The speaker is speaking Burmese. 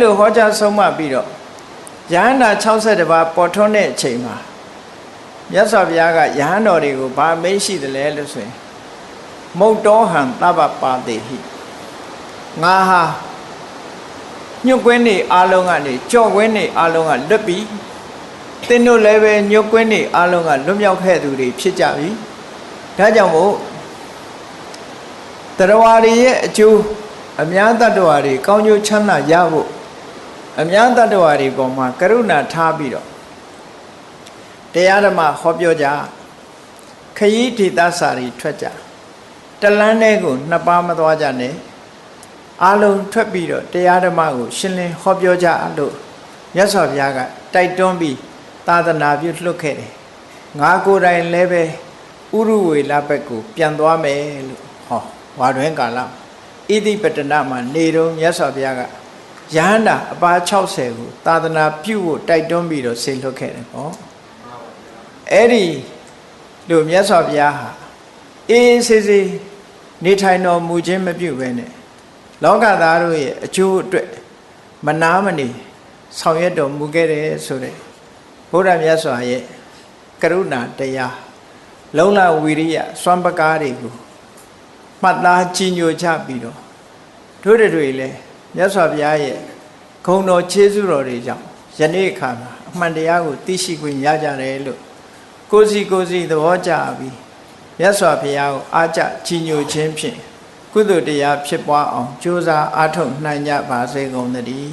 လိုဟောကြားဆုံးမပြီးတော့ယဟန္တာ62ပါးပေါ်ထွန်းတဲ့အချိန်မှာမြတ်စွာဘုရားကယဟန်တော်တွေကိုဗာမိတ်ရှိတယ်လဲလို့ဆိုရင်မုတ်တောဟံသဗ္ဗပါတိဟိငါဟာညွတ်ကွင်းနေအားလုံးကနေကြော့ကွင်းနေအားလုံးကလွတ်ပြီသင်တို့လည်းပဲညွတ်ကွင်းနေအားလုံးကလွတ်မြောက်ခဲ့သူတွေဖြစ်ကြပြီဒါကြောင့်မို့တရားဝါတွေရဲ့အကျိုးအများတ attva တွေကောင်းကျိုးချမ်းသာရဖို့ အများတ attva တွေပေါ်မှာကရုဏာထားပြီးတော့တရားဓမ္မဟောပြောကြခရီးဒေသစာတွေထွက်ကြတလန်းတဲ့ကိုနှစ်ပါးမသွားကြနဲ့အလုံးထွက်ပြီးတော့တရားဓမ္မကို ရှင်းလင်းဟောပြောကြလို့မြတ်စွာဘုရားကတိုက်တွန်းပြီးသာသနာပြုလွှတ်ခဲ့တယ်ငါကိုယ်တိုင်လည်းပဲဥရုဝေလဘက်ကို ပြန်သွားမယ်လို့ဟောဝါတွင်ကာလဣတိပတနာမှာနေတော့မြတ်စွာဘုရားက ယဟန္တာအပါ60ကိုသာသနာပြုဖို့တိုက်တွန်းပြီးတော့ဆေလွတ်ခဲ့တယ်ဟောအဲ့ဒီလို့မြတ်စွာဘုရားဟာအေးအေးဆေးဆေးနေထိုင်တော်မူခြင်းမပြုဘဲနဲ့လောကသားတို့ရဲ့အကျိုးအတွက်မနာမနေဆောင်ရွက်တော်မူခဲ့တယ်ဆိုတဲ့ဘုရားမြတ်စွာရဲ့ကရုဏာတရားလုံလဝီရိယစွမ်းပကားတွေကိုမှတ်သားကြီးညိုချပြီးတော့တို့တွေလည်း မြတ်စွာဘုရားရဲ့ဂုဏ်တော်ခြေဆုတော်တွေကြောင့်ယနေ့အခါမှာအမှန်တရားကိုသိရှိခွင့်ရကြတယ်လို့ကိုစီကိုစီသဘောကျပြီးမြတ်စွာဘုရားကိုအားကြကြီးညိုခြင်းဖြင့်ကုသိုလ်တရားဖြစ်ပွားအောင်ကြိုးစားအားထုတ်နိုင်ကြပါစေကုန်သတည်း